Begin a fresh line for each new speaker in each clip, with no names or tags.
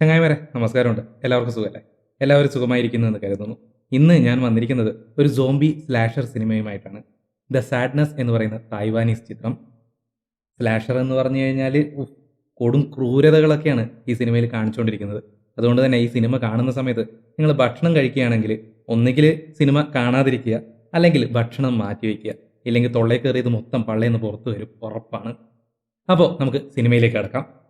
ചങ്ങായിമാരെ നമസ്കാരമുണ്ട്. എല്ലാവർക്കും സുഖമല്ലേ? എല്ലാവരും സുഖമായിരിക്കുന്നു എന്ന് കരുതുന്നു. ഇന്ന് ഞാൻ വന്നിരിക്കുന്നത് ഒരു സോംബി സ്ലാഷർ സിനിമയുമായിട്ടാണ് ദ സാഡ്നസ് എന്ന് പറയുന്ന തായ്വാനീസ് ചിത്രം. സ്ലാഷർ എന്ന് പറഞ്ഞു കഴിഞ്ഞാൽ കൊടും ക്രൂരതകളൊക്കെയാണ് ഈ സിനിമയിൽ കാണിച്ചുകൊണ്ടിരിക്കുന്നത്. അതുകൊണ്ട് തന്നെ ഈ സിനിമ കാണുന്ന സമയത്ത് നിങ്ങൾ ഭക്ഷണം കഴിക്കുകയാണെങ്കിൽ ഒന്നുകിൽ സിനിമ കാണാതിരിക്കുക അല്ലെങ്കിൽ ഭക്ഷണം മാറ്റി വയ്ക്കുക. ഇല്ലെങ്കിൽ തൊള്ളയിൽ കയറിയത് മൊത്തം പള്ളയെന്ന് പുറത്തു വരും. ഉറപ്പാണ്. അപ്പോൾ നമുക്ക് സിനിമയിലേക്ക് കിടക്കാം.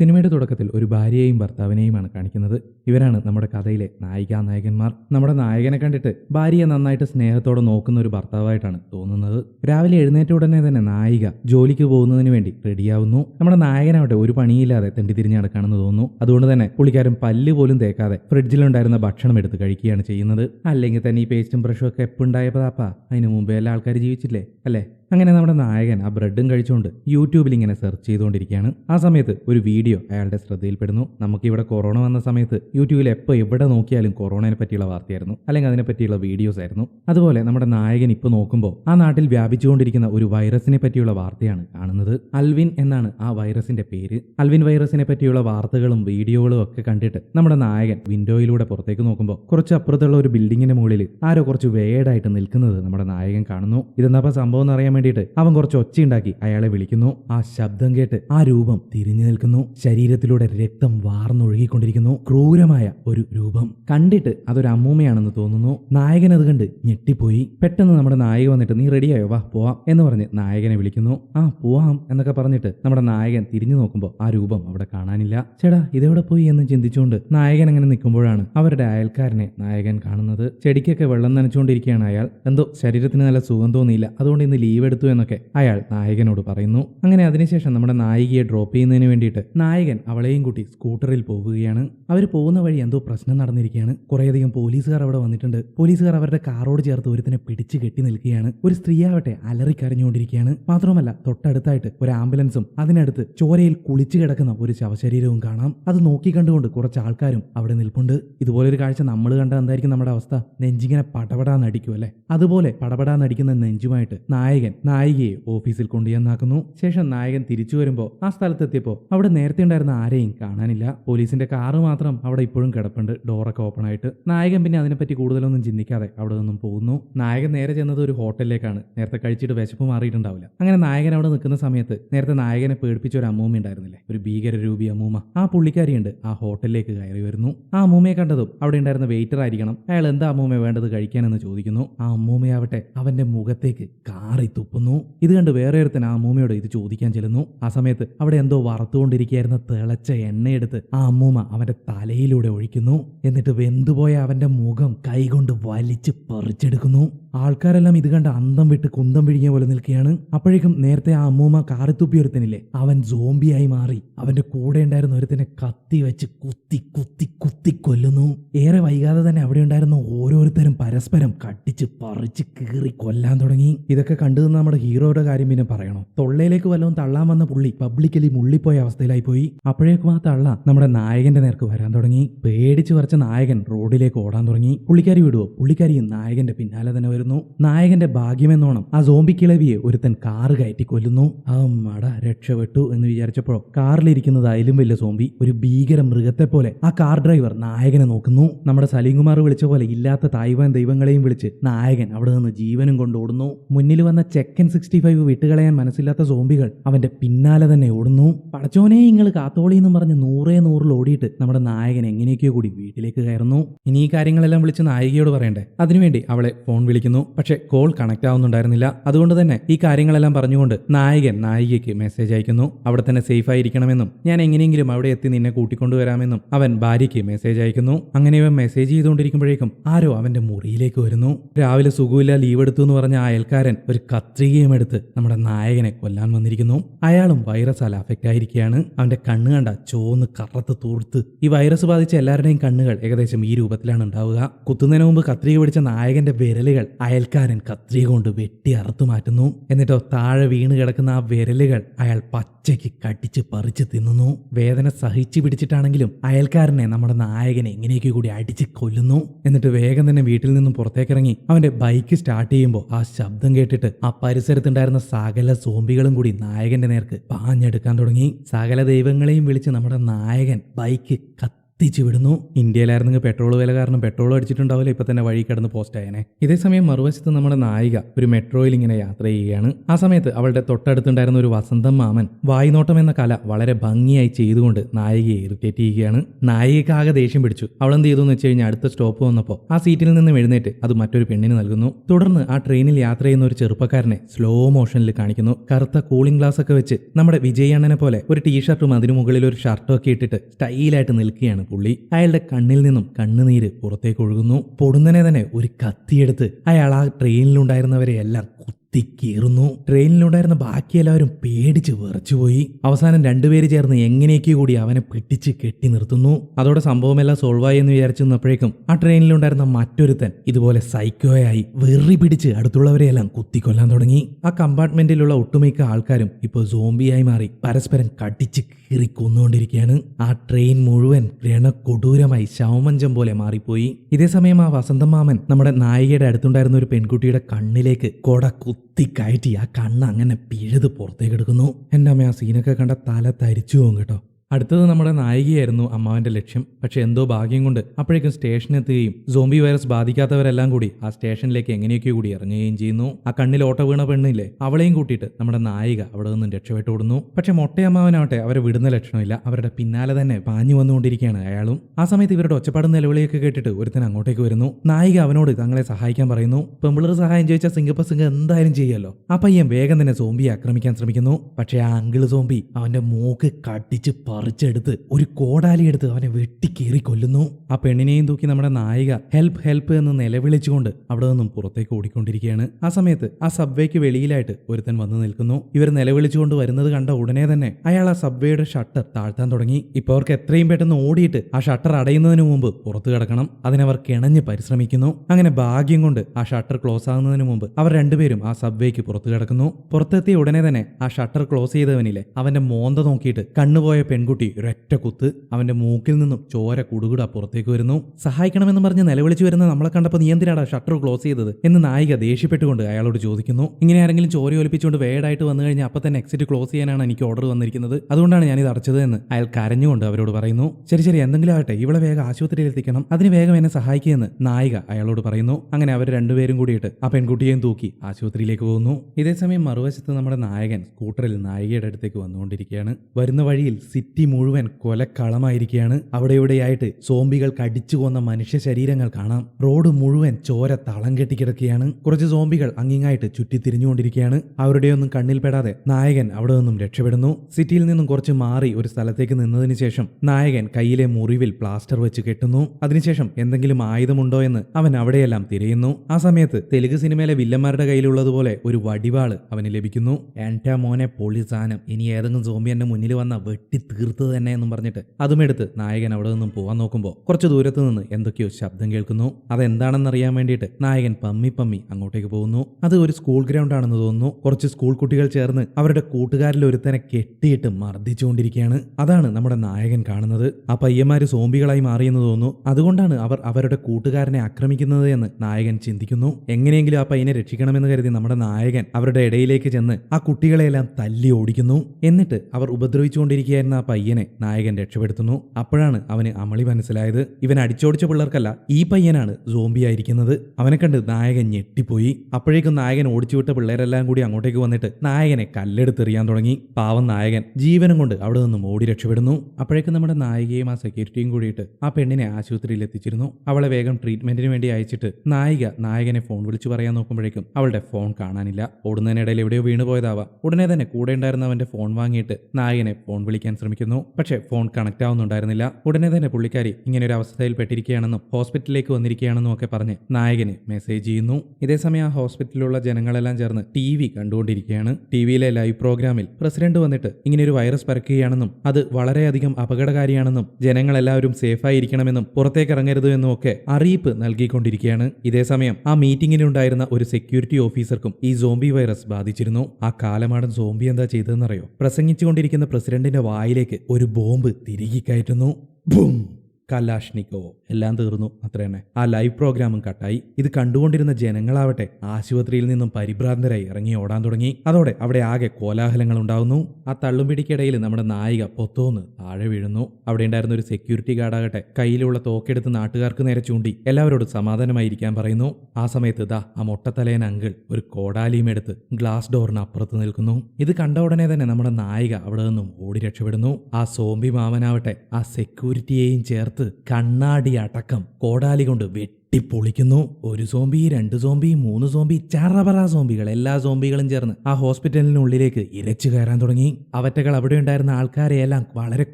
സിനിമയുടെ തുടക്കത്തിൽ ഒരു ഭാര്യയെയും ഭർത്താവിനെയുമാണ് കാണിക്കുന്നത്. ഇവരാണ് നമ്മുടെ കഥയിലെ നായിക നായകന്മാർ. നമ്മുടെ നായകനെ കണ്ടിട്ട് ഭാര്യയെ നന്നായിട്ട് സ്നേഹത്തോടെ നോക്കുന്ന ഒരു ഭർത്താവായിട്ടാണ് തോന്നുന്നത്. രാവിലെ എഴുന്നേറ്റ ഉടനെ തന്നെ നായിക ജോലിക്ക് പോകുന്നതിന് വേണ്ടി റെഡിയാവുന്നു. നമ്മുടെ നായകനാവട്ടെ ഒരു പണിയില്ലാതെ തെണ്ടി തിരിഞ്ഞ് നടക്കാണെന്ന് തോന്നുന്നു. അതുകൊണ്ട് തന്നെ പുള്ളിക്കാരൻ പല്ല് പോലും തേക്കാതെ ഫ്രിഡ്ജിലുണ്ടായിരുന്ന ഭക്ഷണം എടുത്ത് കഴിക്കുകയാണ് ചെയ്യുന്നത്. അല്ലെങ്കിൽ തന്നെ ഈ പേസ്റ്റും ബ്രഷും ഒക്കെ എപ്പുണ്ടായപ്പോഴാപ്പാ അതിന് മുമ്പേ എല്ലാ ആൾക്കാർ ജീവിച്ചില്ലേ? അല്ലേ? അങ്ങനെ നമ്മുടെ നായകൻ ആ ബ്രെഡും കഴിച്ചുകൊണ്ട് യൂട്യൂബിൽ ഇങ്ങനെ സെർച്ച് ചെയ്തുകൊണ്ടിരിക്കുകയാണ്. ആ സമയത്ത് ഒരു വീഡിയോ അയാളുടെ ശ്രദ്ധയിൽപ്പെടുന്നു. നമുക്കിവിടെ കൊറോണ വന്ന സമയത്ത് യൂട്യൂബിൽ എപ്പോൾ എവിടെ നോക്കിയാലും കൊറോണയെ പറ്റിയുള്ള വാർത്തയായിരുന്നു. അല്ലെങ്കിൽ അതിനെ പറ്റിയുള്ള വീഡിയോസ് ആയിരുന്നു. അതുപോലെ നമ്മുടെ നായകൻ ഇപ്പോൾ നോക്കുമ്പോൾ ആ നാട്ടിൽ വ്യാപിച്ചുകൊണ്ടിരിക്കുന്ന ഒരു വൈറസിനെ പറ്റിയുള്ള വാർത്തയാണ് കാണുന്നത്. അൽവിൻ എന്നാണ് ആ വൈറസിന്റെ പേര്. അൽവിൻ വൈറസിനെ പറ്റിയുള്ള വാർത്തകളും വീഡിയോകളും ഒക്കെ കണ്ടിട്ട് നമ്മുടെ നായകൻ വിൻഡോയിലൂടെ പുറത്തേക്ക് നോക്കുമ്പോൾ കുറച്ച് അപ്പുറത്തുള്ള ഒരു ബിൽഡിങ്ങിന്റെ മുകളിൽ ആരോ കുറച്ച് വേടായിട്ട് നിൽക്കുന്നത് നമ്മുടെ നായകൻ കാണുന്നു. ഇതെന്താ സംഭവം എന്ന് അറിയാൻ വേണ്ടിയിട്ട് അവൻ കുറച്ച് ഒച്ചയുണ്ടാക്കി. അയാളെ വിളിക്കുന്നു. ആ ശബ്ദം കേട്ട് ആ രൂപം തിരിഞ്ഞു നിൽക്കുന്നു. ശരീരത്തിലൂടെ രക്തം വാർന്നൊഴുകിക്കൊണ്ടിരിക്കുന്നു. ക്രൂരമായ ഒരു രൂപം. കണ്ടിട്ട് അതൊരു അമ്മൂമ്മയാണെന്ന് തോന്നുന്നു. നായകൻ അത് കണ്ട് ഞെട്ടിപ്പോയി. പെട്ടെന്ന് നമ്മുടെ നായകൻ വന്നിട്ട് നീ റെഡിയായോ വാ പോവാം. എന്ന് പറഞ്ഞ് നായകനെ വിളിക്കുന്നു. ആ പോവാം എന്നൊക്കെ പറഞ്ഞിട്ട് നമ്മുടെ നായകൻ തിരിഞ്ഞു നോക്കുമ്പോൾ ആ രൂപം അവിടെ കാണാനില്ല. ചേടാ ഇതെവിടെ പോയി? എന്ന് ചിന്തിച്ചുകൊണ്ട് നായകൻ അങ്ങനെ നിൽക്കുമ്പോഴാണ് അവരുടെ അയൽക്കാരനെ നായകൻ കാണുന്നത്. ചെടിക്കൊക്കെ വെള്ളം നനച്ചുകൊണ്ടിരിക്കുകയാണ് അയാൾ. എന്തോ ശരീരത്തിന് നല്ല സുഖം തോന്നിയില്ല. അതുകൊണ്ട് ഇന്ന് ലീവ് എടുത്തു എന്നൊക്കെ അയാൾ നായകനോട് പറയുന്നു. അങ്ങനെ അതിനുശേഷം നമ്മുടെ നായികയെ ഡ്രോപ്പ് ചെയ്യുന്നതിന് വേണ്ടിയിട്ട് നായകൻ അവളെയും കൂട്ടി സ്കൂട്ടറിൽ പോവുകയാണ്. അവർ പോകുന്ന വഴി എന്തോ പ്രശ്നം നടന്നിരിക്കുകയാണ്. കുറേയധികം പോലീസുകാർ അവിടെ വന്നിട്ടുണ്ട്. പോലീസുകാർ അവരുടെ കാറോട് ചേർത്ത് ഒരുത്തിനെ പിടിച്ചു കെട്ടി നിൽക്കുകയാണ്. ഒരു സ്ത്രീയാവട്ടെ അലറിക്കരഞ്ഞുകൊണ്ടിരിക്കുകയാണ്. മാത്രമല്ല തൊട്ടടുത്തായിട്ട് ഒരു ആംബുലൻസും അതിനടുത്ത് ചോരയിൽ കുളിച്ചു കിടക്കുന്ന ഒരു ശവശരീരവും കാണാം. അത് നോക്കിക്കണ്ടുകൊണ്ട് കുറച്ച് ആൾക്കാരും അവിടെ നിൽപ്പുണ്ട്. ഇതുപോലൊരു കാഴ്ച നമ്മൾ കണ്ട എന്തായിരിക്കും നമ്മുടെ അവസ്ഥ? നെഞ്ചിങ്ങനെ പടപടാന്നടിക്കും അല്ലേ അതുപോലെ പടപടാന്നടിക്കുന്ന നെഞ്ചുമായിട്ട് നായകൻ നായികയെ ഓഫീസിൽ കൊണ്ടുചെന്നാക്കുന്നു. ശേഷം നായകൻ തിരിച്ചു വരുമ്പോൾ ആ സ്ഥലത്തെത്തിയപ്പോൾ അവിടെ നേരത്തെ ഉണ്ടായിരുന്ന ആരെയും കാണാനില്ല. പോലീസിന്റെ കാറ് മാത്രം അവിടെ ഇപ്പോഴും കിടപ്പുണ്ട്. ഡോറൊക്കെ ഓപ്പൺ ആയിട്ട് നായകൻ പിന്നെ അതിനെപ്പറ്റി കൂടുതലൊന്നും ചിന്തിക്കാതെ അവിടെ നിന്നും പോകുന്നു. നായകൻ നേരെ ചെന്നത് ഒരു ഹോട്ടലിലേക്കാണ്. നേരത്തെ കഴിച്ചിട്ട് വിശപ്പ് മാറിയിട്ടുണ്ടാവില്ല. അങ്ങനെ നായകൻ അവിടെ നിൽക്കുന്ന സമയത്ത് നേരത്തെ നായകനെ പേടിപ്പിച്ച ഒരു അമ്മൂമ്മ ഉണ്ടായിരുന്നില്ലേ? ഒരു ഭീകര രൂപി അമ്മൂമ്മ. ആ പുള്ളിക്കാരിയുണ്ട്. ആ ഹോട്ടലിലേക്ക് കയറി വരുന്നു. ആ അമ്മൂമ്മയെ കണ്ടതും അവിടെ ഉണ്ടായിരുന്ന വെയിറ്റർ ആയിരിക്കണം. അയാൾ എന്താ അമ്മൂമ്മ വേണ്ടത് കഴിക്കാനെന്ന് ചോദിക്കുന്നു. ആ അമ്മൂമ്മയാവട്ടെ അവന്റെ മുഖത്തേക്ക് കാറി തുപ്പുന്നു. ഇത് കണ്ട് വേറെ ഒരുത്തൻ ആ അമ്മൂമ്മയോട് ഇത് ചോദിക്കാൻ ചെല്ലുന്നു. ആ സമയത്ത് അവിടെ എന്തോ വറുത്തുകൊണ്ടിരിക്കുകയായിരുന്ന. തിളച്ച എണ്ണയെടുത്ത് ആ അമ്മൂമ്മ അവന്റെ തലയിലൂടെ ഒഴിക്കുന്നു. എന്നിട്ട് വെന്തുപോയ അവന്റെ മുഖം കൈകൊണ്ട് വലിച്ച് പറിച്ചെടുക്കുന്നു. ആൾക്കാരെല്ലാം ഇത് കണ്ട് അന്തം വിട്ട് കുന്തം വിഴുങ്ങിയ പോലെ നിൽക്കുകയാണ്. അപ്പോഴേക്കും നേരത്തെ ആ അമ്മൂമ്മ കാറിത്തുപ്പി ഒരുത്തനില്ലേ? അവൻ സോംബിയായി മാറി. അവന്റെ കൂടെ ഉണ്ടായിരുന്ന ഒരുത്തനെ കത്തി വെച്ച് കുത്തി കുത്തി കുത്തി കൊല്ലുന്നു. ഏറെ വൈകാതെ തന്നെ അവിടെ ഉണ്ടായിരുന്ന ഓരോരുത്തരും പരസ്പരം കട്ടിച്ച് പറിച്ച് കീറി കൊല്ലാൻ തുടങ്ങി. ഇതൊക്കെ കണ്ടു നിന്ന് നമ്മുടെ ഹീറോയുടെ കാര്യം പിന്നെ പറയണോ? തൊള്ളയിലേക്ക് വല്ലതും തള്ളാൻ വന്ന പുള്ളി പബ്ലിക്കലി മുള്ളിപ്പോയ അവസ്ഥയിലായി പോയി. അപ്പോഴേക്കും ആ തള്ള നമ്മുടെ നായകന്റെ നേർക്ക് വരാൻ തുടങ്ങി. പേടിച്ച് വരച്ച നായകൻ റോഡിലേക്ക് ഓടാൻ തുടങ്ങി. പുള്ളിക്കാരി വിടുവോ? പുള്ളിക്കാരി നായകന്റെ പിന്നാലെ തന്നെ വരുന്നു നായകന്റെ ഭാഗ്യമെന്നോണം ആ സോംബി കിളവിയെ ഒരുത്തൻ കാറ് കയറ്റി കൊല്ലുന്നു. അമ്മട മട രക്ഷപ്പെട്ടു എന്ന് വിചാരിച്ചപ്പോഴോ കാറിലിരിക്കുന്നത് അതിലും വലിയ സോംബി ഒരു ഭീകര മൃഗത്തെ പോലെ ആ കാർ ഡ്രൈവർ നായകനെ നോക്കുന്നു. നമ്മുടെ സലീംകുമാർ വിളിച്ച പോലെ ഇല്ലാത്ത തായ്വാൻ ദൈവങ്ങളെയും വിളിച്ച് നായകൻ അവിടെ നിന്ന് ജീവനും കൊണ്ടോടുന്നു മുന്നിൽ വന്ന ചെക്കൻ സിക്സ്റ്റി ഫൈവ് വിട്ടുകളയാൻ മനസ്സില്ലാത്ത സോംബികൾ അവന്റെ പിന്നാലെ തന്നെ ഓടുന്നു. പടച്ചോനെ നിങ്ങൾ കാത്തോളി എന്നും പറഞ്ഞ് നൂറേ നൂറിൽ ഓടിയിട്ട് നമ്മുടെ നായകൻ എങ്ങനെയൊക്കെയോ കൂടി വീട്ടിലേക്ക് കയറുന്നു. ഇനി ഈ കാര്യങ്ങളെല്ലാം വിളിച്ച് നായികയോട് പറയണ്ടേ? അതിനുവേണ്ടി അവളെ ഫോൺ വിളിക്കുന്നു. പക്ഷെ കോൾ കണക്ട് ആവുന്നുണ്ടായിരുന്നില്ല അതുകൊണ്ട് തന്നെ ഈ കാര്യങ്ങളെല്ലാം പറഞ്ഞുകൊണ്ട് നായകൻ നായികയ്ക്ക് മെസ്സേജ് അയക്കുന്നു. അവിടെ തന്നെ സേഫ് ആയിരിക്കണമെന്നും ഞാൻ എങ്ങനെയെങ്കിലും അവിടെ എത്തി നിന്നെ കൂട്ടിക്കൊണ്ടുവരാമെന്നും അവൻ ഭാര്യയ്ക്ക് മെസ്സേജ് അയക്കുന്നു. അങ്ങനെ ഇവൻ മെസ്സേജ് ചെയ്തുകൊണ്ടിരിക്കുമ്പോഴേക്കും ആരോ അവന്റെ മുറിയിലേക്ക് വരുന്നു. രാവിലെ സുഖമില്ല ലീവ് എടുത്തു എന്ന് പറഞ്ഞ അയൽക്കാരൻ ഒരു കത്രികയും എടുത്ത് നമ്മുടെ നായകനെ കൊല്ലാൻ വന്നിരിക്കുന്നു. അയാളും വൈറസാൽ അഫക്റ്റ് ആയിരിക്കുകയാണ്. അവന്റെ കണ്ണ് കണ്ട ചോന്ന് കറത്ത് തൂർത്ത്. ഈ വൈറസ് ബാധിച്ച എല്ലാവരുടെയും കണ്ണുകൾ ഏകദേശം ഈ രൂപത്തിലാണ് ഉണ്ടാവുക. കുത്തുന്നതിന് മുമ്പ് കത്രിക പിടിച്ച നായകന്റെ വിരലുകൾ അയൽക്കാരൻ കത്രിക കൊണ്ട് വെട്ടി അറുത്തു മാറ്റുന്നു. എന്നിട്ടോ താഴെ വീണ് കിടക്കുന്ന ആ വിരലുകൾ അയാൾ പച്ചയ്ക്ക് കടിച്ച് പറിച്ച് തിന്നുന്നു. വേദന സഹിച്ചു പിടിച്ചിട്ടാണെങ്കിലും അയൽക്കാരനെ നമ്മുടെ നായകനെ എങ്ങനെയൊക്കെ കൂടി അടിച്ച് കൊല്ലുന്നു. എന്നിട്ട് വേഗം തന്നെ വീട്ടിൽ നിന്നും പുറത്തേക്കിറങ്ങി അവന്റെ ബൈക്ക് സ്റ്റാർട്ട് ചെയ്യുമ്പോൾ ആ ശബ്ദം കേട്ടിട്ട് ആ പരിസരത്തുണ്ടായിരുന്ന സകല സോംബികളും കൂടി നായകന്റെ നേർക്ക് പാഞ്ഞെടുക്കാൻ തുടങ്ങി. സകല ദൈവങ്ങളെയും വിളിച്ച് നമ്മുടെ നായകൻ ബൈക്ക് കത്തിച്ചു വിടുന്നു. ഇന്ത്യയിലായിരുന്നെങ്കിൽ പെട്രോൾ വില കാരണം പെട്രോൾ അടിച്ചിട്ടുണ്ടാവില്ല. ഇപ്പൊ തന്നെ വഴി കിടന്ന് പോസ്റ്റ് ആയനെ. ഇതേസമയം മറുവശത്ത് നമ്മുടെ നായിക ഒരു മെട്രോയിൽ ഇങ്ങനെ യാത്ര ചെയ്യുകയാണ്. ആ സമയത്ത് അവളുടെ തൊട്ടടുത്തുണ്ടായിരുന്ന ഒരു വസന്തം മാമൻ വായ്നോട്ടം എന്ന കല വളരെ ഭംഗിയായി ചെയ്തുകൊണ്ട് നായികയെ ഇറിറ്റേറ്റ് ചെയ്യുകയാണ്. നായികയ്ക്ക് ആകെ ദേഷ്യം പിടിച്ചു. അവൾ എന്ത് ചെയ്തു എന്ന് വെച്ച് കഴിഞ്ഞാൽ അടുത്ത സ്റ്റോപ്പ് വന്നപ്പോൾ ആ സീറ്റിൽ നിന്നും എഴുന്നേറ്റ് അത് മറ്റൊരു പെണ്ണിന് നൽകുന്നു. തുടർന്ന് ആ ട്രെയിനിൽ യാത്ര ചെയ്യുന്ന ഒരു ചെറുപ്പക്കാരനെ സ്ലോ മോഷനിൽ കാണിക്കുന്നു. കറുത്ത കൂളിംഗ് ഗ്ലാസ് ഒക്കെ വെച്ച് നമ്മുടെ വിജയണ്ണനെ പോലെ ഒരു ടീഷർട്ടും അതിനു മുകളിൽ ഒരു ഷർട്ടും ഒക്കെ ഇട്ടിട്ട് സ്റ്റൈലായിട്ട് നിൽക്കുകയാണ് പുള്ളി അയാളുടെ കണ്ണിൽ നിന്നും കണ്ണുനീര് പുറത്തേക്ക് ഒഴുകുന്നു. പൊടുന്നനെ തന്നെ ഒരു കത്തിയെടുത്ത് അയാൾ ആ ട്രെയിനിലുണ്ടായിരുന്നവരെ എല്ലാം കുത്തിക്കീറുന്നു ട്രെയിനിലുണ്ടായിരുന്ന ബാക്കി എല്ലാവരും പേടിച്ച് വിറച്ചുപോയി അവസാനം രണ്ടുപേര് ചേർന്ന് എങ്ങനെയൊക്കെ കൂടി അവനെ പിടിച്ച് കെട്ടി നിർത്തുന്നു. അതോടെ സംഭവമെല്ലാം സോൾവായി എന്ന് വിചാരിച്ചു നിന്നപ്പോഴേക്കും ആ ട്രെയിനിലുണ്ടായിരുന്ന മറ്റൊരുത്തൻ ഇതുപോലെ സൈക്കോയായി വെറി പിടിച്ച് അടുത്തുള്ളവരെയെല്ലാം കുത്തിക്കൊല്ലാൻ തുടങ്ങി. ആ കമ്പാർട്ട്മെന്റിലുള്ള ഒട്ടുമിക്ക ആൾക്കാരും ഇപ്പോൾ സോംബിയായി മാറി. പരസ്പരം കടിച്ച് കീറി കൊന്നുകൊണ്ടിരിക്കുകയാണ് ആ ട്രെയിൻ മുഴുവൻ രണകൊടൂരമായി ശവമഞ്ചം പോലെ മാറിപ്പോയി. ഇതേസമയം ആ വസന്തം മാമൻ നമ്മുടെ നായികയുടെ അടുത്തുണ്ടായിരുന്ന ഒരു പെൺകുട്ടിയുടെ കണ്ണിലേക്ക് കൊട കുത്തി കയറ്റി ആ കണ്ണ് അങ്ങനെ പിഴുത് പുറത്തേക്ക് എടുക്കുന്നു എന്റെ അമ്മ ആ സീനൊക്കെ കണ്ട തല തരിച്ചു പോകും കേട്ടോ. അടുത്തത് നമ്മുടെ നായികയായിരുന്നു അമ്മാവന്റെ ലക്ഷ്യം. പക്ഷെ എന്തോ ഭാഗ്യം കൊണ്ട് അപ്പോഴേക്കും സ്റ്റേഷനെത്തുകയും സോംബി വൈറസ് ബാധിക്കാത്തവരെല്ലാം കൂടി ആ സ്റ്റേഷനിലേക്ക് എങ്ങനെയൊക്കെ കൂടി ഇറങ്ങുകയും ചെയ്യുന്നു. ആ കണ്ണിൽ ഓട്ട വീണ പെണ്ണില്ലേ അവളെയും കൂട്ടിയിട്ട് നമ്മുടെ നായിക അവിടെ നിന്നും രക്ഷപ്പെട്ടോടുന്നു പക്ഷെ മൊട്ടയമ്മാവനാവട്ടെ അവരെ വിടുന്ന ലക്ഷണമില്ല. അവരുടെ പിന്നാലെ തന്നെ പാഞ്ഞു വന്നുകൊണ്ടിരിക്കുകയാണ് അയാളും. ആ സമയത്ത് ഇവരുടെ ഒച്ചപ്പാടും നിലവിളിയൊക്കെ കേട്ടിട്ട് ഒരുത്തൻ അങ്ങോട്ടേക്ക് വരുന്നു. നായിക അവനോട് തങ്ങളെ സഹായിക്കാൻ പറയുന്നു. പെമ്പിളർ സഹായം ചോദിച്ചാൽ സിംഗപ്പ സിംഗ എന്തായാലും ചെയ്യല്ലോ. ആ പയ്യൻ വേഗം തന്നെ സോംബിയെ ആക്രമിക്കാൻ ശ്രമിക്കുന്നു. പക്ഷേ ആ അങ്കിൾ സോംബി അവന്റെ മൂക്ക് കടിച്ച് പറിച്ചെടുത്ത് ഒരു കോടാലി എടുത്ത് അവനെ വെട്ടിക്കേറി കൊല്ലുന്നു. ആ പെണ്ണിനെയും തൂക്കി നമ്മുടെ നായിക ഹെൽപ്പ് ഹെൽപ്പ് എന്ന് നിലവിളിച്ചുകൊണ്ട് അവിടെ നിന്നും പുറത്തേക്ക് ഓടിക്കൊണ്ടിരിക്കുകയാണ്. ആ സമയത്ത് ആ സബ്വേക്ക് വെളിയിലായിട്ട് ഒരുത്തൻ വന്നു നിൽക്കുന്നു. ഇവർ നിലവിളിച്ചുകൊണ്ട് വരുന്നത് കണ്ട ഉടനെ തന്നെ അയാൾ ആ സബ്വേയുടെ ഷട്ടർ താഴ്ത്താൻ തുടങ്ങി. ഇപ്പോൾ അവർക്ക് എത്രയും പെട്ടെന്ന് ഓടിയിട്ട് ആ ഷട്ടർ അടയുന്നതിന് മുമ്പ് പുറത്തു കിടക്കണം. അതിനവർ കിണഞ്ഞ് പരിശ്രമിക്കുന്നു. അങ്ങനെ ഭാഗ്യം കൊണ്ട് ആ ഷട്ടർ ക്ലോസ് ആകുന്നതിന് മുമ്പ് അവർ രണ്ടുപേരും ആ സബ്വേക്ക് പുറത്തു കിടക്കുന്നു. പുറത്തെത്തിയ ഉടനെ തന്നെ ആ ഷട്ടർ ക്ലോസ് ചെയ്തവനിലെ അവന്റെ മോന്ത നോക്കിയിട്ട് കണ്ണുപോയ പെൺകുട്ടി ഒരൊറ്റ കുത്ത് അവന്റെ മൂക്കിൽ നിന്നും ചോര കുടുകുട പുറത്തേക്ക് വരുന്നു. സഹായിക്കണമെന്ന് പറഞ്ഞ് നിലവിളിച്ചു വരുന്ന നമ്മളെ കണ്ടപ്പോൾ നീ ഷട്ടർ ക്ലോസ് ചെയ്തത്? എന്ന് നായിക ദേഷ്യപ്പെട്ടുകൊണ്ട് അയാളോട് ചോദിക്കുന്നു. ഇങ്ങനെ ആരെങ്കിലും ചോര ഒലിപ്പിച്ചുകൊണ്ട് വേടായിട്ട് വന്നു കഴിഞ്ഞാൽ അപ്പം തന്നെ എക്സിറ്റ് ക്ലോസ് ചെയ്യാനാണ് എനിക്ക് ഓർഡർ വന്നിരിക്കുന്നത്. അതുകൊണ്ടാണ് ഞാനിത് അടച്ചത് എന്ന് അയാൾ കരഞ്ഞുകൊണ്ട് അവരോട് പറയുന്നു. ശരി ശരി എന്തെങ്കിലും ആകട്ടെ ഇവളെ വേഗം ആശുപത്രിയിൽ എത്തിക്കണം. അതിന് വേഗം എന്നെ സഹായിക്കുമെന്ന് നായിക അയാളോട് പറയുന്നു. അങ്ങനെ അവർ രണ്ടുപേരും കൂടിയിട്ട് ആ പെൺകുട്ടിയെയും തൂക്കി ആശുപത്രിയിലേക്ക് പോകുന്നു. ഇതേസമയം മറുവശത്ത് നമ്മുടെ നായകൻ സ്കൂട്ടറിൽ നായികയുടെ അടുത്തേക്ക് വന്നുകൊണ്ടിരിക്കുകയാണ്. വരുന്ന വഴിയിൽ സിറ്റി മുഴുവൻ കൊലക്കളമായിരിക്കുകയാണ് അവിടെ ഇവിടെയായിട്ട് സോംബികൾ കടിച്ചു കൊന്ന മനുഷ്യ ശരീരങ്ങൾ കാണാം. റോഡ് മുഴുവൻ ചോര തളം കെട്ടിക്കിടക്കുകയാണ് കുറച്ച് സോംബികൾ അങ്ങിങ്ങായിട്ട് ചുറ്റി തിരിഞ്ഞുകൊണ്ടിരിക്കുകയാണ്. അവരുടെയൊന്നും കണ്ണിൽപ്പെടാതെ നായകൻ അവിടെ നിന്നും രക്ഷപ്പെടുന്നു. സിറ്റിയിൽ നിന്നും കുറച്ച് മാറി ഒരു സ്ഥലത്തേക്ക് നിന്നതിന് ശേഷം നായകൻ കയ്യിലെ മുറിവിൽ പ്ലാസ്റ്റർ വെച്ച് കെട്ടുന്നു. അതിനുശേഷം എന്തെങ്കിലും ആയുധമുണ്ടോ എന്ന് അവൻ അവിടെയെല്ലാം തിരയുന്നു. ആ സമയത്ത് തെലുങ്ക് സിനിമയിലെ വില്ലന്മാരുടെ കയ്യിലുള്ളതുപോലെ ഒരു വടിവാൾ അവന് ലഭിക്കുന്നു. എന്റെ മോനെ പൊളി സാധനം. ഇനി ഏതെങ്കിലും സോംബി എന്റെ മുന്നിൽ വന്ന വെട്ടി തീർത്തത് തന്നെ എന്നും പറഞ്ഞിട്ട് അതും എടുത്ത് നായകൻ അവിടെ നിന്നും പോവാൻ നോക്കുമ്പോൾ കുറച്ച് ദൂരത്ത് നിന്ന് എന്തൊക്കെയോ ശബ്ദം കേൾക്കുന്നു. അതെന്താണെന്ന് അറിയാൻ വേണ്ടിയിട്ട് നായകൻ പമ്മി പമ്മി അങ്ങോട്ടേക്ക് പോകുന്നു. അത് ഒരു സ്കൂൾ ഗ്രൗണ്ട് ആണെന്ന് തോന്നുന്നു. കുറച്ച് സ്കൂൾ കുട്ടികൾ ചേർന്ന് അവരുടെ കൂട്ടുകാരിൽ ഒരുത്തനെ കെട്ടിയിട്ട് മർദ്ദിച്ചുകൊണ്ടിരിക്കുകയാണ്. അതാണ് നമ്മുടെ നായകൻ കാണുന്നത്. ആ പയ്യന്മാര് സോംബികളായി മാറിയെന്ന് തോന്നുന്നു. അതുകൊണ്ടാണ് അവർ അവരുടെ കൂട്ടുകാരനെ ആക്രമിക്കുന്നത് എന്ന് നായകൻ ചിന്തിക്കുന്നു. എങ്ങനെയെങ്കിലും ആ പയ്യനെ രക്ഷിക്കണമെന്ന് കരുതി നമ്മുടെ നായകൻ അവരുടെ ഇടയിലേക്ക് ചെന്ന് ആ കുട്ടികളെയെല്ലാം തല്ലി ഓടിക്കുന്നു. എന്നിട്ട് അവർ ഉപദ്രവിച്ചുകൊണ്ടിരിക്കുകയായിരുന്ന ആ പയ്യനെ നായകൻ രക്ഷപ്പെടുത്തുന്നു. അപ്പോഴാണ് അവന് അമളി മനസ്സിലായത്. ഇവൻ അടിച്ചോടിച്ച പിള്ളേർക്കല്ല ഈ പയ്യനാണ് സോംബിയായിരിക്കുന്നത് അവനെ കണ്ട് നായകൻ ഞെട്ടിപ്പോയി. അപ്പോഴേക്കും നായകൻ ഓടിച്ചുവിട്ട പിള്ളേരെല്ലാം കൂടി അങ്ങോട്ടേക്ക് വന്നിട്ട് നായകനെ കല്ലെടുത്തെറിയാൻ തുടങ്ങി. പാവം നായകൻ ജീവനം കൊണ്ട് അവിടെ നിന്നും ഓടി രക്ഷപ്പെടുന്നു. അപ്പോഴേക്കും നമ്മുടെ നായികയും ആ സെക്യൂരിറ്റിയും കൂടിയിട്ട് ആ പെണ്ണിനെ ആശുപത്രിയിൽ എത്തിച്ചിരുന്നു. അവളെ വേഗം ട്രീറ്റ്മെന്റിന് വേണ്ടി അയച്ചിട്ട് നായിക നായകനെ ഫോൺ വിളിച്ചു പറയാൻ നോക്കുമ്പോഴേക്കും അവളുടെ ഫോൺ കാണാനില്ല. ഓടുന്നതിനിടയിൽ എവിടെയോ വീണു പോയതാവാം ഉടനെ തന്നെ കൂടെ ഉണ്ടായിരുന്ന അവന്റെ ഫോൺ വാങ്ങിയിട്ട് നായകനെ ഫോൺ വിളിക്കാൻ ശ്രമിക്കുന്നു. കാണിക്കുന്നു പക്ഷേ ഫോൺ കണക്ട് ആവുന്നുണ്ടായിരുന്നില്ല ഉടനെ തന്നെ പുള്ളിക്കാരി ഇങ്ങനെ ഒരു അവസ്ഥയിൽ പെട്ടിരിക്കുകയാണെന്നും ഹോസ്പിറ്റലിലേക്ക് വന്നിരിക്കുകയാണെന്നും ഒക്കെ പറഞ്ഞ് നായകന് മെസ്സേജ് ചെയ്യുന്നു. ഇതേസമയം ആ ഹോസ്പിറ്റലിലുള്ള ജനങ്ങളെല്ലാം ചേർന്ന് ടി വി കണ്ടുകൊണ്ടിരിക്കുകയാണ്. ടി വിയിലെ ലൈവ് പ്രോഗ്രാമിൽ പ്രസിഡന്റ് വന്നിട്ട് ഇങ്ങനെ ഒരു വൈറസ് പരക്കുകയാണെന്നും അത് വളരെയധികം അപകടകാരിയാണെന്നും ജനങ്ങളെല്ലാവരും സേഫായിരിക്കണമെന്നും പുറത്തേക്ക് ഇറങ്ങരുത് എന്നും ഒക്കെ അറിയിപ്പ് നൽകിക്കൊണ്ടിരിക്കുകയാണ്. ഇതേസമയം ആ മീറ്റിംഗിലുണ്ടായിരുന്ന ഒരു സെക്യൂരിറ്റി ഓഫീസർക്കും ഈ സോംബി വൈറസ് ബാധിച്ചിരുന്നു. ആ കാലമാടൻ സോംബി എന്താ ചെയ്തതെന്നറിയോ? പ്രസംഗിച്ചുകൊണ്ടിരിക്കുന്ന പ്രസിഡന്റിന്റെ വായിലേക്ക് ഒരു ബോംബ് തിരികെ കയറ്റുന്നു. ബും. കലാഷ്നിക്കോ. എല്ലാം തീർന്നു. അത്ര തന്നെ ആ ലൈവ് പ്രോഗ്രാമും കട്ടായി. ഇത് കണ്ടുകൊണ്ടിരുന്ന ജനങ്ങളാവട്ടെ ആശുപത്രിയിൽ നിന്നും പരിഭ്രാന്തരായി ഇറങ്ങി ഓടാൻ തുടങ്ങി. അതോടെ അവിടെ ആകെ കോലാഹലങ്ങൾ ഉണ്ടാവുന്നു. ആ തള്ളും തള്ളുംപിടിക്കിടയിൽ നമ്മുടെ നായിക പൊത്തോന്ന് താഴെ വീഴുന്നു. അവിടെ ഉണ്ടായിരുന്ന ഒരു സെക്യൂരിറ്റി ഗാർഡാകട്ടെ കയ്യിലുള്ള തോക്കെടുത്ത് നാട്ടുകാർക്ക് നേരെ ചൂണ്ടി എല്ലാവരോടും സമാധാനമായിരിക്കാൻ പറയുന്നു. ആ സമയത്ത് ഇതാ ആ മൊട്ടത്തലയൻ അങ്കിൾ ഒരു കോടാലിയും എടുത്ത് ഗ്ലാസ് ഡോറിന് അപ്പുറത്ത് നിൽക്കുന്നു. ഇത് കണ്ട ഉടനെ തന്നെ നമ്മുടെ നായിക അവിടെ നിന്നും ഓടി രക്ഷപ്പെടുന്നു. ആ സോംബി മാമനാവട്ടെ ആ സെക്യൂരിറ്റിയെയും ചേർത്ത് കണ്ണാടി അടക്കം കോടാലി കൊണ്ട് വെട്ടിപ്പൊളിക്കുന്നു. ഒരു സോംബി രണ്ട് സോംബി മൂന്ന് സോംബി ചറപറ സോംബികൾ എല്ലാ സോംബികളും ചേർന്ന് ആ ഹോസ്പിറ്റലിനുള്ളിലേക്ക് ഇരച്ചു കയറാൻ തുടങ്ങി. അവറ്റകൾ അവിടെ ഉണ്ടായിരുന്ന ആൾക്കാരെയെല്ലാം വളരെ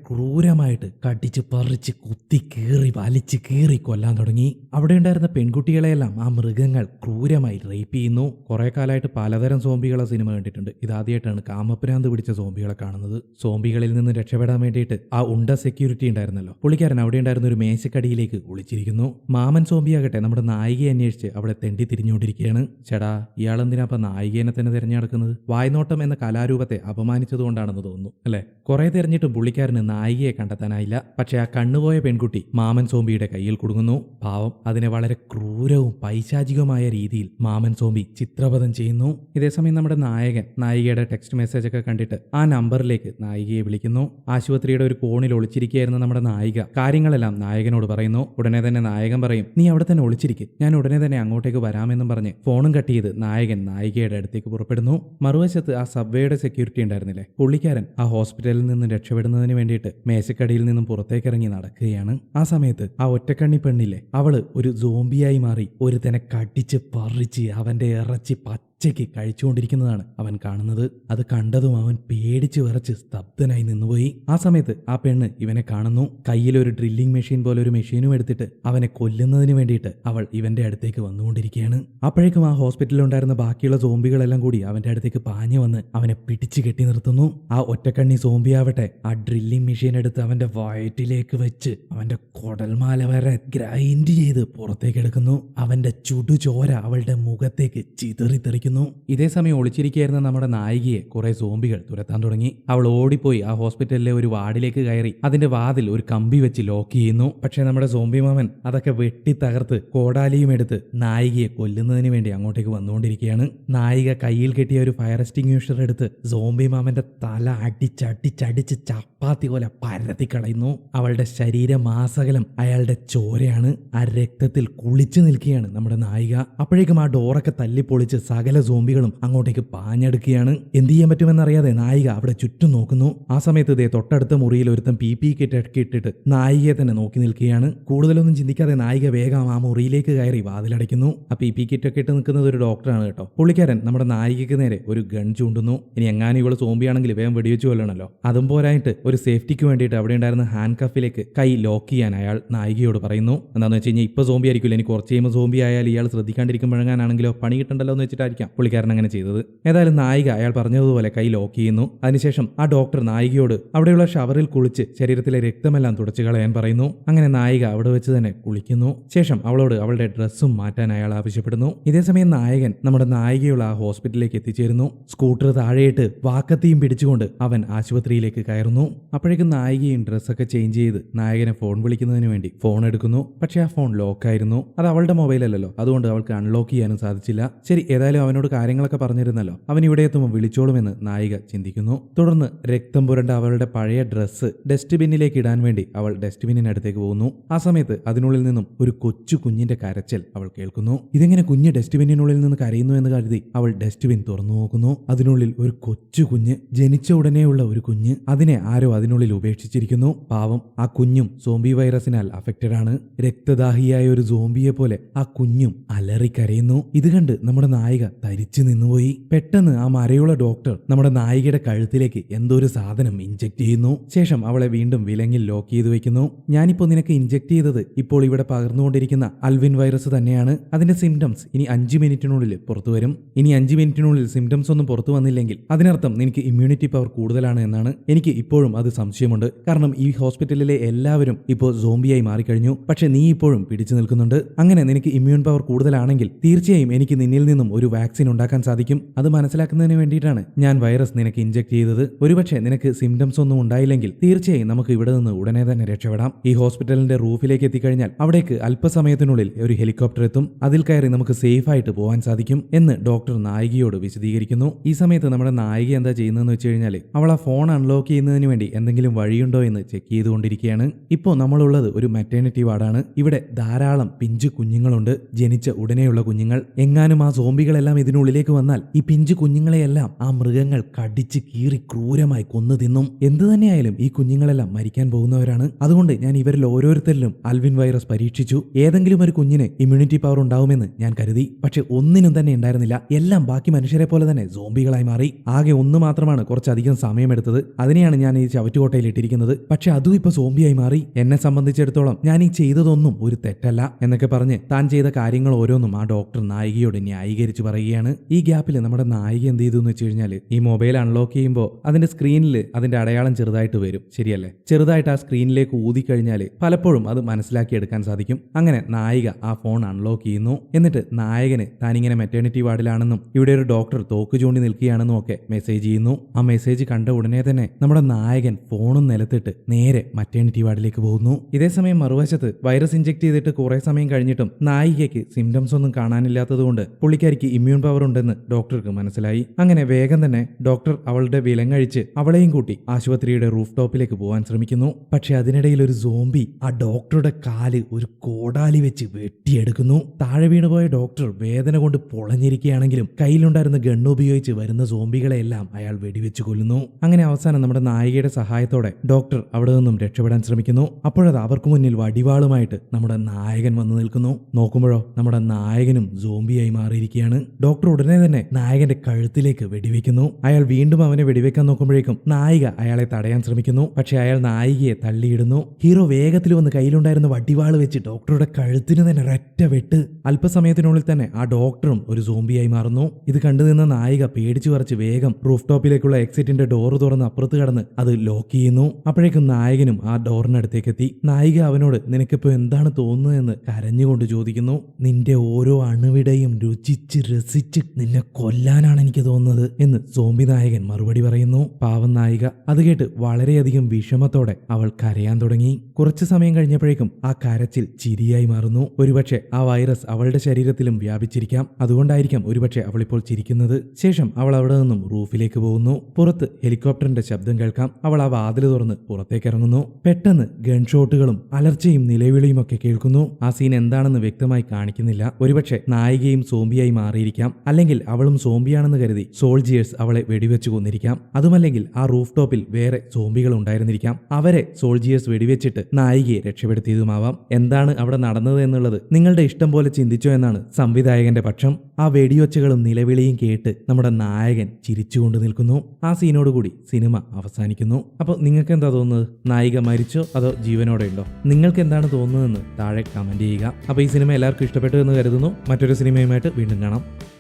ക്രൂരമായിട്ട് കടിച്ച് പറിച്ച് കുത്തി കീറി വലിച്ച് കീറി കൊല്ലാൻ തുടങ്ങി. അവിടെ ഉണ്ടായിരുന്ന പെൺകുട്ടികളെയെല്ലാം ആ മൃഗങ്ങൾ ക്രൂരമായി റേപ്പ് ചെയ്യുന്നു. കുറെ കാലമായിട്ട് പലതരം സോംബികളെ സിനിമ കണ്ടിട്ടുണ്ട്. ഇതാദ്യമായിട്ടാണ് കാമപ്രാന്ത് പിടിച്ച സോംബികളെ കാണുന്നത്. സോംബികളിൽ നിന്ന് രക്ഷപ്പെടാൻ വേണ്ടിയിട്ട് ആ ഉണ്ട സെക്യൂരിറ്റി ഉണ്ടായിരുന്നല്ലോ. പുള്ളിക്കാരൻ അവിടെ ഉണ്ടായിരുന്ന ഒരു മേശക്കടിയിലേക്ക് ഒളിച്ചിരിക്കുന്നു. മാമൻ സോംബിയാകട്ടെ നമ്മുടെ നായികയെ അന്വേഷിച്ച് അവിടെ തെണ്ടി തിരിഞ്ഞുകൊണ്ടിരിക്കുകയാണ്. ചേടാ ഇയാളെന്തിനാ അപ്പൊ നായികേനെ തന്നെ തിരഞ്ഞെടുക്കുന്നത്? വായ്നോട്ടം എന്ന കലാരൂപത്തെ അപമാനിച്ചതുകൊണ്ടാണെന്ന് തോന്നുന്നു അല്ലെ? കുറെ തിരഞ്ഞിട്ടും പുള്ളിക്കാരന് നായികയെ കണ്ടെത്താനായില്ല. പക്ഷെ ആ കണ്ണുപോയ പെൺകുട്ടി മാമൻ സോംബിയുടെ കയ്യിൽ കുടുങ്ങുന്നു. പാവം അതിനെ വളരെ ക്രൂരവും പൈശാചികവുമായ രീതിയിൽ മാമൻ സോംബി ചിത്രപഥം ചെയ്യുന്നു. ഇതേസമയം നമ്മുടെ നായകൻ നായികയുടെ ടെക്സ്റ്റ് മെസ്സേജ് ഒക്കെ കണ്ടിട്ട് ആ നമ്പറിലേക്ക് നായികയെ വിളിക്കുന്നു. ആശുപത്രിയുടെ ഒരു കോണിൽ ഒളിച്ചിരിക്കുകയായിരുന്ന നമ്മുടെ നായിക കാര്യങ്ങളെല്ലാം നായകനോട് പറയുന്നു. ഉടനെ തന്നെ നായകൻ പറയും നീ അവിടെ തന്നെ ഒളിച്ചിരിക്കും. ഞാൻ ഉടനെ തന്നെ അങ്ങോട്ടേക്ക് വരാമെന്നും പറഞ്ഞ് ഫോണും കട്ട് ചെയ്ത് നായകൻ നായികയുടെ അടുത്തേക്ക് പുറപ്പെടുന്നു. മറുവശത്ത് ആ സബ്വേയുടെ സെക്യൂരിറ്റി ഉണ്ടായിരുന്നില്ലേ? പുള്ളിക്കാരൻ ആ ഹോസ്പിറ്റലിൽ നിന്ന് രക്ഷപ്പെടുന്നതിന് വേണ്ടിയിട്ട് മേശക്കടിയിൽ നിന്നും പുറത്തേക്ക് ഇറങ്ങി നടക്കുകയാണ്. ആ സമയത്ത് ആ ഒറ്റക്കണ്ണി പെണ്ണില്ലേ? അവൾ ഒരു സോംബിയായി മാറി ഒരുത്തനെ കടിച്ച് പറിച്ച് അവന്റെ ഇറച്ചി പച്ചയ്ക്ക് കഴിച്ചുകൊണ്ടിരിക്കുന്നതാണ് അവൻ കാണുന്നത്. അത് കണ്ടതും അവൻ പേടിച്ചു വിറച്ച് സ്തബ്ധനായി നിന്നുപോയി. ആ സമയത്ത് ആ പെണ്ണ് ഇവനെ കാണുന്നു. കയ്യിൽ ഒരു ഡ്രില്ലിംഗ് മെഷീൻ പോലെ ഒരു മെഷീനും എടുത്തിട്ട് അവനെ കൊല്ലുന്നതിന് വേണ്ടിയിട്ട് അവൾ ഇവന്റെ അടുത്തേക്ക് വന്നുകൊണ്ടിരിക്കുകയാണ്. അപ്പോഴേക്കും ആ ഹോസ്പിറ്റലിൽ ഉണ്ടായിരുന്ന ബാക്കിയുള്ള സോംബികളെല്ലാം കൂടി അവന്റെ അടുത്തേക്ക് പാഞ്ഞു വന്ന് അവനെ പിടിച്ചു കെട്ടി നിർത്തുന്നു. ആ ഒറ്റക്കണ്ണി സോംബിയാവട്ടെ ആ ഡ്രില്ലിംഗ് മെഷീൻ എടുത്ത് അവന്റെ വയറ്റിലേക്ക് വെച്ച് അവന്റെ കൊടൽമാല വരെ ഗ്രൈൻഡ് ചെയ്ത് പുറത്തേക്ക് എടുക്കുന്നു. അവന്റെ ചുടുചോര അവളുടെ മുഖത്തേക്ക് ചിതറിത്തെറിക്കുന്നു. ഇതേ സമയം ഒളിച്ചിരിക്കുകയായിരുന്ന നമ്മുടെ നായികയെ കുറെ സോംബികൾ തുരത്താൻ തുടങ്ങി. അവൾ ഓടിപ്പോയി ആ ഹോസ്പിറ്റലിലെ ഒരു വാർഡിലേക്ക് കയറി. അതിന്റെ വാതിൽ ഒരു കമ്പി വെച്ച് ലോക്ക് ചെയ്യുന്നു. പക്ഷേ നമ്മുടെ സോംബി മാമൻ അതൊക്കെ വെട്ടി തകർത്ത് കോടാലിയും എടുത്ത് നായികയെ കൊല്ലുന്നതിന് വേണ്ടി അങ്ങോട്ടേക്ക് വന്നുകൊണ്ടിരിക്കുകയാണ്. നായിക കയ്യിൽ കെട്ടിയ ഒരു ഫയർ എക്സ്റ്റിങ്യൂഷർ എടുത്ത് സോംബി മാമന്റെ തല അടിച്ചടിച്ചടിച്ച് ചപ്പാത്തി പോലെ പരത്തി കളയുന്നു. അവളുടെ ശരീരമാസകലം അയാളുടെ ചോരയാണ്. ആ രക്തത്തിൽ കുളിച്ചു നിൽക്കുകയാണ് നമ്മുടെ നായിക. അപ്പോഴേക്കും ആ ഡോറൊക്കെ തല്ലിപ്പൊളിച്ച് സകല സോംബികളും അങ്ങോട്ടേക്ക് പാഞ്ഞെടുക്കുകയാണ്. എന്ത് ചെയ്യാൻ പറ്റുമെന്നറിയാതെ നായിക അവിടെ ചുറ്റും നോക്കുന്നു. ആ സമയത്ത് ഇതേ തൊട്ടടുത്ത മുറിയിൽ ഒരുത്തൻ പി പി കിറ്റ് ഒക്കെ ഇട്ടിട്ട് നായികയെ തന്നെ നോക്കി നിൽക്കുകയാണ്. കൂടുതലൊന്നും ചിന്തിക്കാതെ നായിക വേഗം ആ മുറിയിലേക്ക് കയറി വാതിലടയ്ക്കുന്നു. ആ പി പി കിറ്റ് ഒക്കെ ഇട്ട് നിൽക്കുന്നത് ഒരു ഡോക്ടറാണ് കേട്ടോ. പുള്ളിക്കാരൻ നമ്മുടെ നായികയ്ക്ക് നേരെ ഒരു ഗൺ ചൂണ്ടുന്നു. ഇനി എങ്ങാനും ഇവൾ സോംബിയാണെങ്കിൽ വേഗം വെടിവെച്ച് കൊല്ലണല്ലോ. അതും പോരായിട്ട് ഒരു സേഫ്റ്റിക്ക് വേണ്ടിയിട്ട് അവിടെ ഉണ്ടായിരുന്ന ഹാൻഡ് കഫിലേക്ക് കൈ ലോക്ക് ചെയ്യാൻ അയാൾ നായികയോട് പറയുന്നു. എന്താണെന്ന് വെച്ച് കഴിഞ്ഞാൽ ഇപ്പൊ സോംബി ആയിരിക്കില്ല ഇനി കുറച്ച് കഴിയുമ്പോൾ സോംബി ആയാൽ ഇയാൾ ശ്രദ്ധിക്കാണ്ടിരിക്കുമ്പോഴാണെങ്കിലോ പണി കിട്ടണ്ടല്ലോ എന്ന് വെച്ചിട്ടായിരിക്കാം. പുള്ളിക്കാരൻ അങ്ങനെ ചെയ്തത്. ഏതായാലും നായിക അയാൾ പറഞ്ഞതുപോലെ കൈ ലോക്ക് ചെയ്യുന്നു. അതിനുശേഷം ആ ഡോക്ടർ നായികയോട് അവിടെയുള്ള ഷവറിൽ കുളിച്ച് ശരീരത്തിലെ രക്തമെല്ലാം തുടച്ചു കളയാൻ പറയുന്നു. അങ്ങനെ നായിക അവിടെ വെച്ച് തന്നെ കുളിക്കുന്നു. ശേഷം അവളോട് അവളുടെ ഡ്രസ്സും മാറ്റാൻ അയാൾ ആവശ്യപ്പെടുന്നു. ഇതേസമയം നായകൻ നമ്മുടെ നായികയുള്ള ആ ഹോസ്പിറ്റലിലേക്ക് എത്തിച്ചേരുന്നു. സ്കൂട്ടർ താഴെയിട്ട് വാക്കത്തിയും പിടിച്ചുകൊണ്ട് അവൻ ആശുപത്രിയിലേക്ക് കയറുന്നു. അപ്പോഴേക്കും നായികയും ഡ്രസ്സൊക്കെ ചേഞ്ച് ചെയ്ത് നായകനെ ഫോൺ വിളിക്കുന്നതിന് വേണ്ടി ഫോൺ എടുക്കുന്നു. പക്ഷേ ആ ഫോൺ ലോക്കായിരുന്നു അത് അവളുടെ മൊബൈൽ അല്ലല്ലോ. അതുകൊണ്ട് അവൾക്ക് അൺലോക്ക് ചെയ്യാനും സാധിച്ചില്ല. ശരി ഏതായാലും അവനോട് കാര്യങ്ങളൊക്കെ പറഞ്ഞിരുന്നല്ലോ. അവൻ ഇവിടെ എത്തുമ്പോൾ വിളിച്ചോളുമെന്ന് നായിക ചിന്തിക്കുന്നു. തുടർന്ന് രക്തം പുരണ്ട അവളുടെ പഴയ ഡ്രസ്സ് ഡസ്റ്റ്ബിന്നിലേക്ക് ഇടാൻ വേണ്ടി അവൾ ഡസ്റ്റ്ബിന്നിനടുത്തേക്ക് പോകുന്നു. ആ സമയത്ത് അതിനുള്ളിൽ നിന്നും ഒരു കൊച്ചു കുഞ്ഞിന്റെ കരച്ചൽ അവൾ കേൾക്കുന്നു. ഇതെങ്ങനെ കുഞ്ഞ് ഡസ്റ്റ്ബിന്നിനുള്ളിൽ നിന്ന് കരയുന്നു എന്ന് കരുതി അവൾ ഡസ്റ്റ്ബിൻ തുറന്നു നോക്കുന്നു. അതിനുള്ളിൽ ഒരു കൊച്ചു കുഞ്ഞ് ജനിച്ച ഉടനെയുള്ള ഒരു കുഞ്ഞ്. അതിനെ ആരോ അതിനുള്ളിൽ ഉപേക്ഷിച്ചിരിക്കുന്നു. പാവം ആ കുഞ്ഞും സോംബി വൈറസിനാൽ അഫക്റ്റഡ് ആണ്. രക്തദാഹിയായ ഒരു സോംബിയെ പോലെ ആ കുഞ്ഞും അലറി കരയുന്നു ഇത് കണ്ട് നമ്മുടെ നായിക തരിച്ചു നിന്നുപോയി. പെട്ടെന്ന് ആ മരയുള്ള ഡോക്ടർ നമ്മുടെ നായികയുടെ കഴുത്തിലേക്ക് എന്തോ ഒരു സാധനം ഇഞ്ചെക്ട് ചെയ്യുന്നു. ശേഷം അവളെ വീണ്ടും വിലങ്ങിൽ ലോക്ക് ചെയ്തു വെക്കുന്നു. ഞാനിപ്പോ നിനക്ക് ഇഞ്ചെക്ട് ചെയ്തത് ഇപ്പോൾ ഇവിടെ പകർന്നുകൊണ്ടിരിക്കുന്ന അൽവിൻ വൈറസ് തന്നെയാണ്. അതിന്റെ സിംറ്റംസ് ഇനി അഞ്ച് മിനിറ്റിനുള്ളിൽ പുറത്തു വരും. ഇനി അഞ്ച് മിനിറ്റിനുള്ളിൽ സിംറ്റംസ് ഒന്നും പുറത്തു വന്നില്ലെങ്കിൽ അതിനർത്ഥം നിനക്ക് ഇമ്മ്യൂണിറ്റി പവർ കൂടുതലാണ് എന്നാണ്. എനിക്ക് ഇപ്പോഴും അത് സംശയമുണ്ട്. കാരണം ഈ ഹോസ്പിറ്റലിലെ എല്ലാവരും ഇപ്പോൾ സോംബിയായി മാറിക്കഴിഞ്ഞു. പക്ഷെ നീ ഇപ്പോഴും പിടിച്ചു നിൽക്കുന്നുണ്ട്. അങ്ങനെ നിനക്ക് ഇമ്മ്യൂൺ പവർ കൂടുതലാണെങ്കിൽ തീർച്ചയായും എനിക്ക് നിന്നിൽ നിന്നും ഒരു വാക്സിൻ ഉണ്ടാക്കാൻ സാധിക്കും. അത് മനസ്സിലാക്കുന്നതിന് വേണ്ടിയിട്ടാണ് ഞാൻ വൈറസ് നിനക്ക് ഇഞ്ചെക്ട് ചെയ്തത്. ഒരുപക്ഷെ നിനക്ക് സിംറ്റംസ് ഒന്നും ഉണ്ടായില്ലെങ്കിൽ തീർച്ചയായും നമുക്ക് ഇവിടെ നിന്ന് ഉടനെ തന്നെ രക്ഷപ്പെടാം. ഈ ഹോസ്പിറ്റലിന്റെ റൂഫിലേക്ക് എത്തിക്കഴിഞ്ഞാൽ അവിടേക്ക് അല്പസമയത്തിനുള്ളിൽ ഒരു ഹെലികോപ്റ്റർ എത്തും. അതിൽ കയറി നമുക്ക് സേഫ് ആയിട്ട് പോകാൻ സാധിക്കും എന്ന് ഡോക്ടർ നായികയോട് വിശദീകരിക്കുന്നു. ഈ സമയത്ത് നമ്മുടെ നായിക എന്താ ചെയ്യുന്നതെന്ന് വെച്ച് കഴിഞ്ഞാൽ അവൾ ആ ഫോൺ അൺലോക്ക് ചെയ്യുന്നതിന് വേണ്ടി എന്തെങ്കിലും വഴിയുണ്ടോ എന്ന് ചെക്ക് ചെയ്തുകൊണ്ടിരിക്കുകയാണ്. ഇപ്പോൾ നമ്മളുള്ളത് ഒരു മെറ്റേണിറ്റി വാർഡാണ് ഇവിടെ ധാരാളം പിഞ്ചു കുഞ്ഞുങ്ങളുണ്ട്. ജനിച്ച ഉടനെയുള്ള കുഞ്ഞുങ്ങൾ. എങ്ങാനും ആ സോംബികളെല്ലാം ഇതിനുള്ളിലേക്ക് വന്നാൽ ഈ പിഞ്ചു കുഞ്ഞുങ്ങളെയെല്ലാം ആ മൃഗങ്ങൾ കടിച്ച് കീറി ക്രൂരമായി കൊന്നു തിന്നും. എന്തു തന്നെയായാലും ഈ കുഞ്ഞുങ്ങളെല്ലാം മരിക്കാൻ പോകുന്നവരാണ്. അതുകൊണ്ട് ഞാൻ ഇവരിൽ ഓരോരുത്തരിലും അൽവിൻ വൈറസ് പരീക്ഷിച്ചു. ഏതെങ്കിലും ഒരു കുഞ്ഞിന് ഇമ്മ്യൂണിറ്റി പവർ ഉണ്ടാവുമെന്ന് ഞാൻ കരുതി. പക്ഷെ ഒന്നിനും തന്നെ ഉണ്ടായിരുന്നില്ല. എല്ലാം ബാക്കി മനുഷ്യരെ പോലെ തന്നെ സോംബികളായി മാറി. ആകെ ഒന്ന് മാത്രമാണ് കുറച്ചധികം സമയമെടുത്തത്. അതിനെയാണ് ഞാൻ ഈ ചവറ്റുകോട്ടയിൽ ഇട്ടിരിക്കുന്നത്. പക്ഷെ അതും ഇപ്പൊ സോംബിയായി മാറി. എന്നെ സംബന്ധിച്ചിടത്തോളം ഞാൻ ഈ ചെയ്തതൊന്നും ഒരു തെറ്റല്ല എന്നൊക്കെ പറഞ്ഞ് താൻ ചെയ്ത കാര്യങ്ങൾ ഓരോന്നും ആ ഡോക്ടർ നായികയോട് ന്യായീകരിച്ച് പറയുകയാണ് ഈ ഗ്യാപ്പിൽ നമ്മുടെ നായിക എന്ത് ചെയ്തു എന്ന് വെച്ച് കഴിഞ്ഞാൽ ഈ മൊബൈൽ അൺലോക്ക് ചെയ്യുമ്പോൾ അതിന്റെ സ്ക്രീനിൽ അതിന്റെ അടയാളം ചെറുതായിട്ട് വരും. ശരിയല്ലേ? ചെറുതായിട്ട് ആ സ്ക്രീനിലേക്ക് ഊതിക്കഴിഞ്ഞാൽ പലപ്പോഴും അത് മനസ്സിലാക്കി എടുക്കാൻ സാധിക്കും. അങ്ങനെ നായിക ആ ഫോൺ അൺലോക്ക് ചെയ്യുന്നു. എന്നിട്ട് നായകന് താനിങ്ങനെ മെറ്റേണിറ്റി വാർഡിലാണെന്നും ഇവിടെ ഒരു ഡോക്ടർ തോക്ക് ചൂണ്ടി നിൽക്കുകയാണെന്നും ഒക്കെ മെസ്സേജ് ചെയ്യുന്നു. ആ മെസ്സേജ് കണ്ട ഉടനെ തന്നെ നമ്മുടെ നായകൻ ഫോണും നിലത്തിട്ട് നേരെ മറ്റേണിറ്റി വാർഡിലേക്ക് പോകുന്നു. ഇതേസമയം മറുവശത്ത് വൈറസ് ഇഞ്ചെക്ട് ചെയ്തിട്ട് കുറെ സമയം കഴിഞ്ഞിട്ടും നായികയ്ക്ക് സിംറ്റംസ് ഒന്നും കാണാനില്ലാത്തതുകൊണ്ട് പുള്ളിക്കാരിക്ക് ഇമ്മ്യൂൺ പവർ ഉണ്ടെന്ന് ഡോക്ടർക്ക് മനസ്സിലായി. അങ്ങനെ വേഗം തന്നെ ഡോക്ടർ അവളുടെ വിലങ്ങഴിച്ച് അവളെയും കൂട്ടി ആശുപത്രിയുടെ റൂഫ് ടോപ്പിലേക്ക് പോകാൻ ശ്രമിക്കുന്നു. പക്ഷെ അതിനിടയിൽ ഒരു സോംബി ആ ഡോക്ടറുടെ കാൽ ഒരു കോടാലി വെച്ച് വെട്ടിയെടുക്കുന്നു. താഴെ വീണുപോയ ഡോക്ടർ വേദന കൊണ്ട് പൊളഞ്ഞിരിക്കുകയാണെങ്കിലും കയ്യിലുണ്ടായിരുന്ന ഗണ്ണ് ഉപയോഗിച്ച് വരുന്ന സോംബികളെല്ലാം അയാൾ വെടിവെച്ച് കൊല്ലുന്നു. അങ്ങനെ അവസാനം നമ്മുടെ നായികയുടെ സഹായത്തോടെ ഡോക്ടർ അവിടെ നിന്നും രക്ഷപ്പെടാൻ ശ്രമിക്കുന്നു. അപ്പോഴത് അവർക്ക് മുന്നിൽ വടിവാളുമായിട്ട് നമ്മുടെ നായകൻ വന്നു നിൽക്കുന്നു. നോക്കുമ്പോഴോ നമ്മുടെ നായകനും സോംബിയായി മാറിയിരിക്കുകയാണ്. ഡോക്ടർ ഉടനെ തന്നെ നായകന്റെ കഴുത്തിലേക്ക് വെടിവെക്കുന്നു. അയാൾ വീണ്ടും അവനെ വെടിവെക്കാൻ നോക്കുമ്പോഴേക്കും നായിക അയാളെ തടയാൻ ശ്രമിക്കുന്നു. പക്ഷെ അയാൾ നായികയെ തള്ളിയിടുന്നു. ഹീറോ വേഗത്തിൽ വന്ന് കയ്യിലുണ്ടായിരുന്ന വടിവാൾ വെച്ച് ഡോക്ടറുടെ കഴുത്തിന് തന്നെ ഒരൊറ്റ വെട്ട്. അല്പസമയത്തിനുള്ളിൽ തന്നെ ആ ഡോക്ടറും ഒരു സോംബിയായി മാറുന്നു. ഇത് കണ്ടുനിന്ന നായിക പേടിച്ചു പറിച്ച് വേഗം റൂഫ് ടോപ്പിലേക്കുള്ള എക്സിറ്റിന്റെ ഡോർ തുറന്ന് അപ്പുറത്ത് കടന്ന് അത് ലോക്ക് ചെയ്യുന്നു. അപ്പോഴേക്കും നായകനും ആ ഡോറിനടുത്തേക്ക് എത്തി. നായിക അവനോട് നിനക്കിപ്പോ എന്താണ് തോന്നുന്നതെന്ന് കരഞ്ഞുകൊണ്ട് ചോദിക്കുന്നു. നിന്റെ ഓരോ അണുവിടയും രുചിച്ച് രസിച്ച് നിന്നെ കൊല്ലാനാണ് എനിക്ക് തോന്നുന്നത് എന്ന് സോംബി നായകൻ മറുപടി പറയുന്നു. പാവം നായിക. അത് കേട്ട് വളരെയധികം വിഷമത്തോടെ അവൾ കരയാൻ തുടങ്ങി. കുറച്ചു സമയം കഴിഞ്ഞപ്പോഴേക്കും ആ കരച്ചിൽ ചിരിയായി മാറുന്നു. ഒരുപക്ഷെ ആ വൈറസ് അവളുടെ ശരീരത്തിലും വ്യാപിച്ചിരിക്കാം. അതുകൊണ്ടായിരിക്കാം ഒരുപക്ഷെ അവൾ ഇപ്പോൾ ചിരിക്കുന്നത്. ശേഷം അവൾ അവിടെ നിന്നും റൂഫിലേക്ക് പോകുന്നു. പുറത്ത് ഹെലികോപ്റ്ററിന്റെ ശബ്ദം കേൾക്കാം. അവൾ ആ വാതിൽ തുറന്ന് പുറത്തേക്ക് ഇറങ്ങുന്നു. പെട്ടെന്ന് ഗൺഷോട്ടുകളും അലർച്ചയും നിലവിളിയും ഒക്കെ കേൾക്കുന്നു. ആ സീൻ എന്താണെന്ന് വ്യക്തമായി കാണിക്കുന്നില്ല. ഒരുപക്ഷെ നായികയും സോംബിയായി മാറിയിരിക്കാം. അല്ലെങ്കിൽ അവളും സോംബിയാണെന്ന് കരുതി സോൾജിയേഴ്സ് അവളെ വെടിവെച്ച് കൊന്നിരിക്കാം. അതുമല്ലെങ്കിൽ ആ റൂഫ് ടോപ്പിൽ വേറെ സോംബികൾ ഉണ്ടായിരുന്നിരിക്കാം. അവരെ സോൾജിയേഴ്സ് വെടിവെച്ചിട്ട് നായികയെ രക്ഷപ്പെടുത്തിയതുമാവാം. എന്താണ് അവിടെ നടന്നത് എന്നുള്ളത് നിങ്ങളുടെ ഇഷ്ടം പോലെ ചിന്തിച്ചോ എന്നാണ് സംവിധായകന്റെ പക്ഷം. ആ വെടിയൊച്ചകളും നിലവിളിയും കേട്ട് നമ്മുടെ നായകൻ ചിരിച്ചുകൊണ്ട് നിൽക്കുന്നു. ആ സീനോടുകൂടി സിനിമ അവസാനിക്കുന്നു. അപ്പോൾ നിങ്ങൾക്ക് എന്താ തോന്നുന്നത്? നായിക മരിച്ചോ അതോ ജീവനോടെ ഉണ്ടോ? നിങ്ങൾക്ക് എന്താണ് തോന്നുന്നതെന്ന് താഴെ കമന്റ് ചെയ്യുക. അപ്പോൾ ഈ സിനിമ എല്ലാവർക്കും ഇഷ്ടപ്പെട്ടു എന്ന് കരുതുന്നു. മറ്റൊരു സിനിമയുമായിട്ട് വീണ്ടും കാണാം.